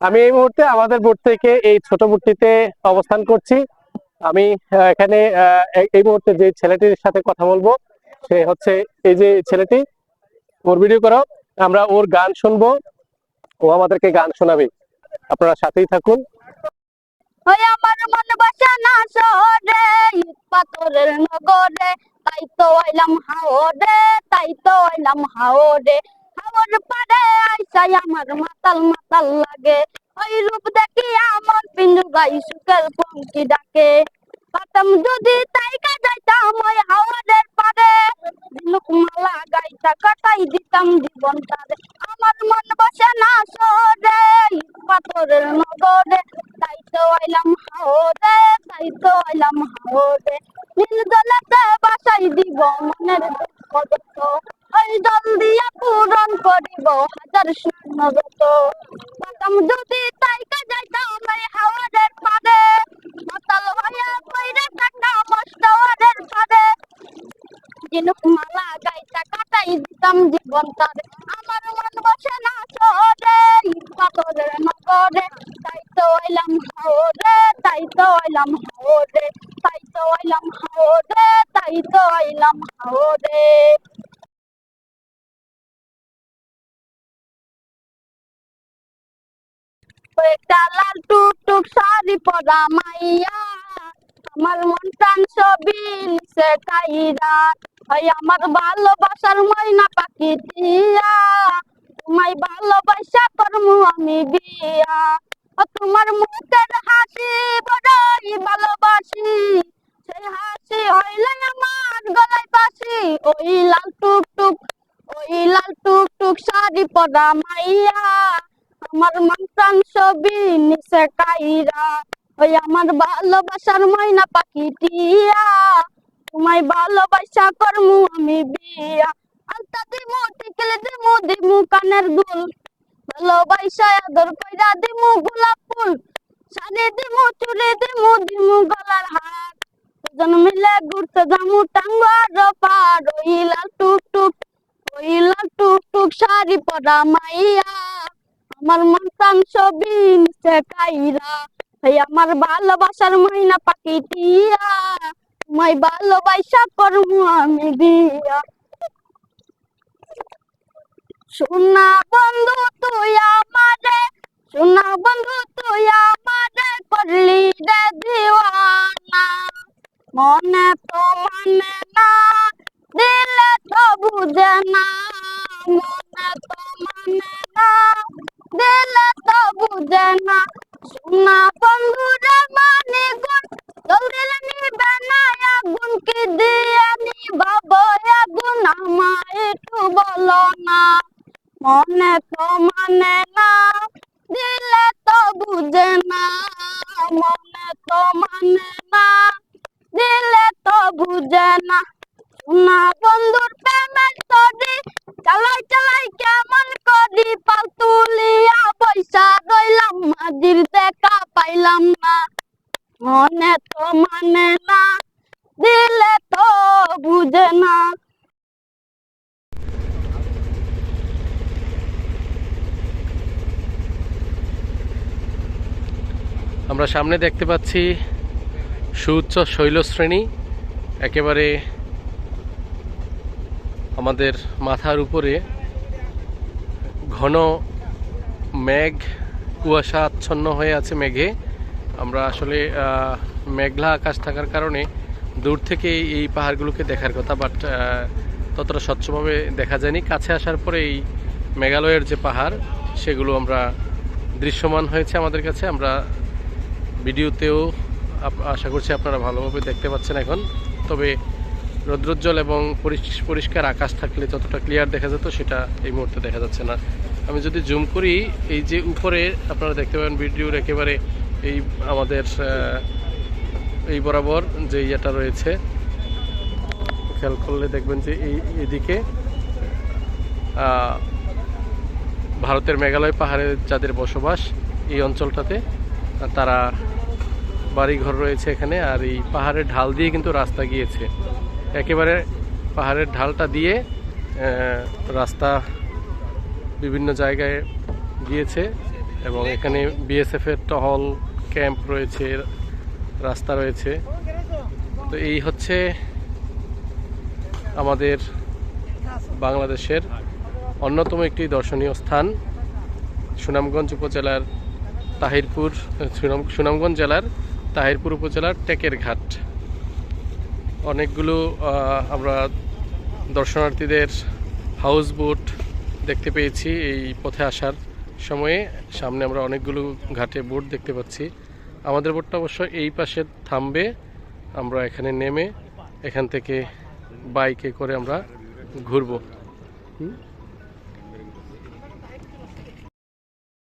আমি এই মুহূর্তে আমাদের বোট থেকে এই ছোট বোটটিতে অবস্থান করছি। আমি এখানে এই- মুহূর্তে যে ছেলেটির সাথে কথা বলব, সে হচ্ছে এই যে ছেলেটি। ওর ভিডিও করো, আমরা ওর গান শুনব। ও আমাদেরকে গান শোনাবে। আপনারা সাথেই থাকুন। আমার নগরে। তাই তো আইলাম হাওরে, তাই তো আইলাম হাওরে। হাওর পারে আইসাই আমার মাতাল মাতাল লাগে। ওই রূপ দেখি আমার পিন্ডু গাই সুখের পঙ্কি ডাকে। পাতাম যদি তাই কাটাইতাম ওই হাওরের পারে ঝিনুক মালা গাইতা কাটাই দিতাম জীবন তারে আমার মন বসে না ইট পাথরের নগরে। তাই তো আইলাম হাওরে তাই তো আইলাম হাওরে। নীল দলেতে বাসাই দিব মনের দুঃখ। জল দিয়া পূরণ করিব। হাজার যত পাতাম যদি তাই কাজাইতাম ওই হাওয়ারের পারে মাতাল হইয়া কইরে থাকতাম অষ্টওয়ারের পারে ঝিনুক মালা গাইতা কাটাই দিতাম জীবন তারে আমার মন বসে না ইট পাথরের নগরে। তাই তো আইলাম হাওরে তাই তো আইলাম হাওরে। তাই তো আইলাম হাওরে তাই তো আইলাম হাওরে। একটা লাল টুকটুক শাড়ি পরা মাইয়া। আমার মন প্রাণ সবই নিচে কাইরা। ওই আমার ভালোবাসার ময়না পাখি দিয়া। তোমায় ভালোবাসা করমু আমি বিয়া। ও তোমার মুখের হাসি বড়ই ভালোবাসি। সেই হাসি হইলে আমার গলায় বাসি ওই লাল টুকটুক, ওই লাল টুকটুক শাড়ি পরা মাইয়া। আমার মন প্রাণ সবই নিচে কাইরা, ওই আমার ভালোবাসার ময়না পাখি টিয়া। তোমায় ভালোবাসা করমু আমি বিয়া। আলতা দিমু টিকলে দিমু দিমু কানের দুল। ভালোবাসা আদর কইরা দিমু গোলাপ ফুল। শাড়ি দিমু, চুড়ি দিমু দিমু গলার হার। দুজন মিলে ঘুরতে যামু টাঙ্গার পার ওই লাল টুক টুক ওই লাল টুক টুক শাড়ি পরা মাইয়া। আমার মন প্রাণ সবই নিচে কাইরা এই আমার ভালোবাসার মহিনা পাখি টিয়া তোমায় ভালোবাসা করমু আমি বিয়া সোনা বন্ধু তুই আমারে, সোনা বন্ধু তুই আমারে করলি রে দিওয়ানা। মনে তো মানে না দিলে তো বুঝে না মনে তো মানে না দিলে তো বুঝে না সোনা বন্ধু রে মানে গুণ জলদি নিবে না আগুন কি দিয়ে নিভাবো আগুন আমায় একটু বলো না মনে তো মানে না দিলে তো বুঝে না মনে তো মানে না দিলে তো বুঝে না না বন্ধুর প্রেমের তরি চালাই চালাই কেমন করি পাল তুলিয়া পয়সা রইলাম মাঝির দেখা পাইলাম না মনে তো মানে না দিলে তো বুঝে না। আমরা সামনে দেখতে পাচ্ছি সুউচ্চ শৈলশ্রেণী। একেবারে আমাদের মাথার উপরে ঘন মেঘ, কুয়াশা আচ্ছন্ন হয়ে আছে মেঘে। আমরা আসলে মেঘলা আকাশ থাকার কারণে দূর থেকে এই- পাহাড়গুলোকে দেখার কথা বাট ততটা স্বচ্ছভাবে দেখা যায়নি। কাছে আসার পরে এই মেঘালয়ের যে পাহাড়, সেগুলো আমরা দৃশ্যমান হয়েছে আমাদের কাছে। আমরা ভিডিওতেও আশা করছি আপনারা ভালোভাবে দেখতে পাচ্ছেন এখন। তবে রৌদ্রোজ্জ্বল এবং পরিষ্কার আকাশ থাকলে যতটা ক্লিয়ার দেখা যেত, সেটা এই মুহূর্তে দেখা যাচ্ছে না। আমি যদি জুম করি, এই যে উপরে আপনারা দেখতে পাবেন, ভিডিওর একেবারে এই আমাদের এই বরাবর যে ইয়েটা রয়েছে, খেয়াল করলে দেখবেন যে এই এদিকে ভারতের মেঘালয় পাহাড়ে যাদের বসবাস, এই অঞ্চলটাতে তারা বাড়িঘর রয়েছে এখানে, আর এই পাহাড়ের ঢাল দিয়ে কিন্তু রাস্তা গিয়েছে। একেবারে পাহাড়ের ঢালটা দিয়ে রাস্তা বিভিন্ন জায়গায় গিয়েছে এবং এখানে বিএসএফ এর টহল, ক্যাম্প রয়েছে রাস্তা রয়েছে। তো এই হচ্ছে আমাদের বাংলাদেশের অন্যতম একটি দর্শনীয় স্থান, সুনামগঞ্জ উপজেলার তাহিরপুর, সুনাম সুনামগঞ্জ জেলার তাহিরপুর উপজেলার টেকের ঘাট। অনেকগুলো আমরা দর্শনার্থীদের হাউস বোট দেখতে পেয়েছি এই পথে আসার সময়ে। সামনে আমরা অনেকগুলো ঘাটে বোট দেখতে পাচ্ছি। আমাদের বোটটা অবশ্য এই পাশে থামবে আমরা এখানে নেমে এখান থেকে বাইকে করে আমরা ঘুরবো হুম?